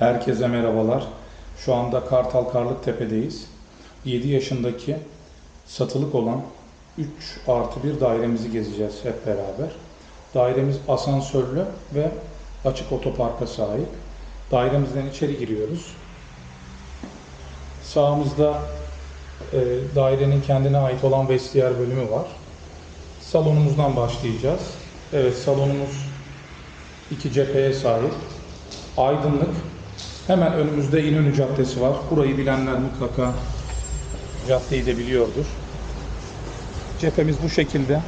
Herkese merhabalar. Şu anda Kartal Karlıktepe'deyiz. 7 yaşındaki satılık olan 3 artı 1 dairemizi gezeceğiz hep beraber. Dairemiz asansörlü ve açık otoparka sahip. Dairemizden içeri giriyoruz. Sağımızda e, dairenin kendine ait olan vestiyer bölümü var. Salonumuzdan başlayacağız. Evet salonumuz iki cepheye sahip. Aydınlık. Hemen önümüzde İnönü Caddesi var. Burayı bilenler mutlaka caddeyi de biliyordur. Cephemiz bu şekilde.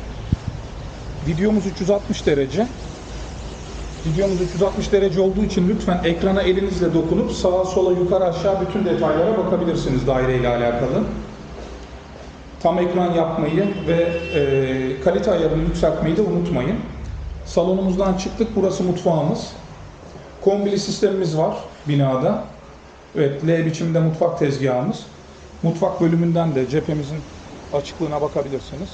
Videomuz 360 derece. Videomuz 360 derece olduğu için lütfen ekrana elinizle dokunup sağa sola yukarı aşağı bütün detaylara bakabilirsiniz daireyle alakalı. Tam ekran yapmayı ve e, kalite ayarını yükseltmeyi de unutmayın. Salonumuzdan çıktık. Burası mutfağımız. Kombili sistemimiz var binada. Evet, L biçimde mutfak tezgahımız. Mutfak bölümünden de cephemizin açıklığına bakabilirsiniz.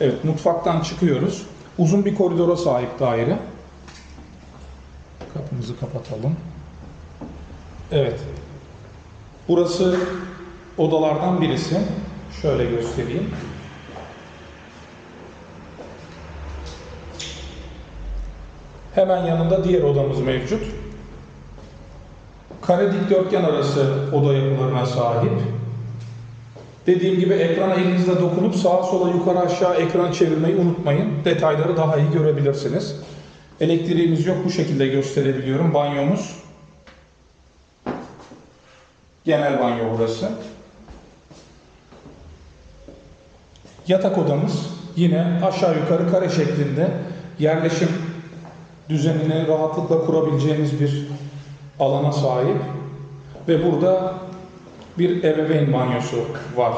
Evet, mutfaktan çıkıyoruz. Uzun bir koridora sahip daire. Kapımızı kapatalım. Evet. Burası odalardan birisi. Şöyle göstereyim. Hemen yanında diğer odamız mevcut. Kare dikdörtgen arası oda yapılarına sahip. Dediğim gibi ekrana elinizle dokunup sağa sola yukarı aşağı ekranı çevirmeyi unutmayın. Detayları daha iyi görebilirsiniz. Elektriğimiz yok bu şekilde gösterebiliyorum. Banyomuz. Genel banyo burası. Yatak odamız yine aşağı yukarı kare şeklinde yerleşim düzenini rahatlıkla kurabileceğiniz bir alana sahip ve burada bir ebeveyn banyosu var.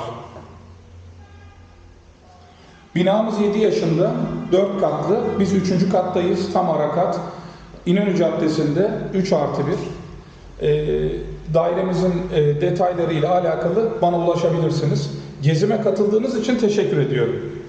Binamız 7 yaşında, 4 katlı. Biz 3. kattayız, tam ara kat. İnönü Caddesi'nde 3 artı 1. Ee, dairemizin e, detaylarıyla alakalı bana ulaşabilirsiniz. Gezime katıldığınız için teşekkür ediyorum.